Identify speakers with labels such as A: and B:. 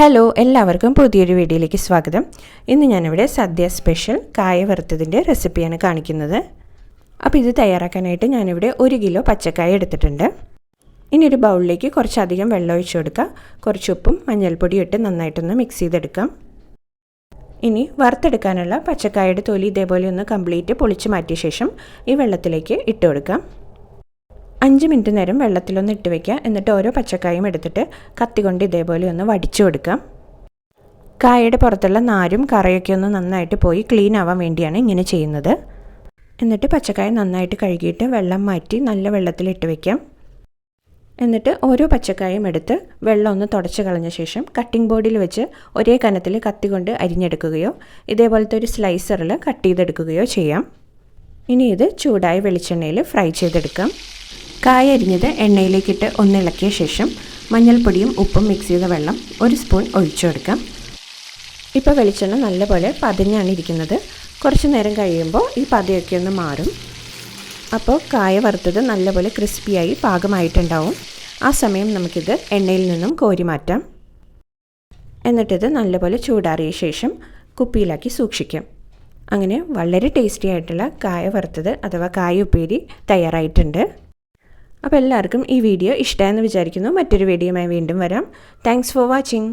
A: Hello എല്ലാവർക്കും പുതിയൊരു വീഡിയോയിലേക്ക് സ്വാഗതം. ഇന്ന് ഞാനിവിടെ സദ്യ സ്പെഷ്യൽ കായ വറുത്തതിന്റെ റെസിപ്പിയാണ് കാണിക്കുന്നത്. അപ്പോൾ ഇത് തയ്യാറാക്കാനായിട്ട് ഞാനിവിടെ ഒരു കിലോ പച്ചക്കായ എടുത്തിട്ടുണ്ട്. ഇനി ഒരു ബൗളിലേക്ക് കുറച്ചധികം വെള്ളം ഒഴിച്ചു കൊടുക്കുക കുറച്ച് ഉപ്പും മഞ്ഞൾപ്പൊടിയും ഇട്ട് നന്നായിട്ടൊന്ന് മിക്സ് ചെയ്തെടുക്കാം. ഇനി വറുത്തെടുക്കാനുള്ള പച്ചക്കായയുടെ തൊലി ഇതേപോലെ ഒന്ന് കംപ്ലീറ്റ് പൊളിച്ച് മാറ്റിയ ശേഷം ഈ വെള്ളത്തിലേക്ക് ഇട്ട് കൊടുക്കാം. അഞ്ച് മിനിറ്റ് നേരം വെള്ളത്തിലൊന്ന് ഇട്ട് വയ്ക്കുക എന്നിട്ട് ഓരോ പച്ചക്കായും എടുത്തിട്ട് കത്തി കൊണ്ട് ഇതേപോലെ ഒന്ന് വടിച്ചു കൊടുക്കാം. കായയുടെ പുറത്തുള്ള നാരും കറയൊക്കെ ഒന്ന് നന്നായിട്ട് പോയി ക്ലീൻ ആവാൻ വേണ്ടിയാണ് ഇങ്ങനെ ചെയ്യുന്നത്. എന്നിട്ട് പച്ചക്കായ നന്നായിട്ട് കഴുകിയിട്ട് വെള്ളം മാറ്റി നല്ല വെള്ളത്തിലിട്ട് വയ്ക്കാം എന്നിട്ട് ഓരോ പച്ചക്കായും എടുത്ത് വെള്ളം ഒന്ന് തുടച്ച് കളഞ്ഞ ശേഷം കട്ടിംഗ് ബോർഡിൽ വെച്ച് ഒരേ കനത്തിൽ കത്തി കൊണ്ട് അരിഞ്ഞെടുക്കുകയോ ഇതേപോലത്തെ ഒരു സ്ലൈസറിൽ കട്ട് ചെയ്തെടുക്കുകയോ ചെയ്യാം. ഇനി ഇത് ചൂടായ വെളിച്ചെണ്ണയിൽ ഫ്രൈ ചെയ്തെടുക്കാം. കായ അരിഞ്ഞത് എണ്ണയിലേക്കിട്ട് ഒന്ന് ഇളക്കിയ ശേഷം മഞ്ഞൾപ്പൊടിയും ഉപ്പും മിക്സ് ചെയ്ത വെള്ളം ഒരു സ്പൂൺ ഒഴിച്ചു കൊടുക്കാം. ഇപ്പോൾ വെളിച്ചെണ്ണ നല്ലപോലെ പതിഞ്ഞാണ് ഇരിക്കുന്നത്. കുറച്ച് നേരം കഴിയുമ്പോൾ ഈ പതയൊക്കെ ഒന്ന് മാറും. അപ്പോൾ കായ വറുത്തത് നല്ലപോലെ ക്രിസ്പിയായി പാകമായിട്ടുണ്ടാവും. ആ സമയം നമുക്കിത് എണ്ണയിൽ നിന്നും കോരി മാറ്റാം. എന്നിട്ടിത് നല്ലപോലെ ചൂടാറിയ ശേഷം കുപ്പിയിലാക്കി സൂക്ഷിക്കാം. അങ്ങനെ വളരെ ടേസ്റ്റി ആയിട്ടുള്ള കായ വറുത്തത് അഥവാ കായ ഉപ്പേരി തയ്യാറായിട്ടുണ്ട്. അപ്പോൾ എല്ലാവർക്കും ഈ വീഡിയോ ഇഷ്ടമായെന്ന് വിചാരിക്കുന്നു. മറ്റൊരു വീഡിയോയുമായി വീണ്ടും വരാം. Thanks for watching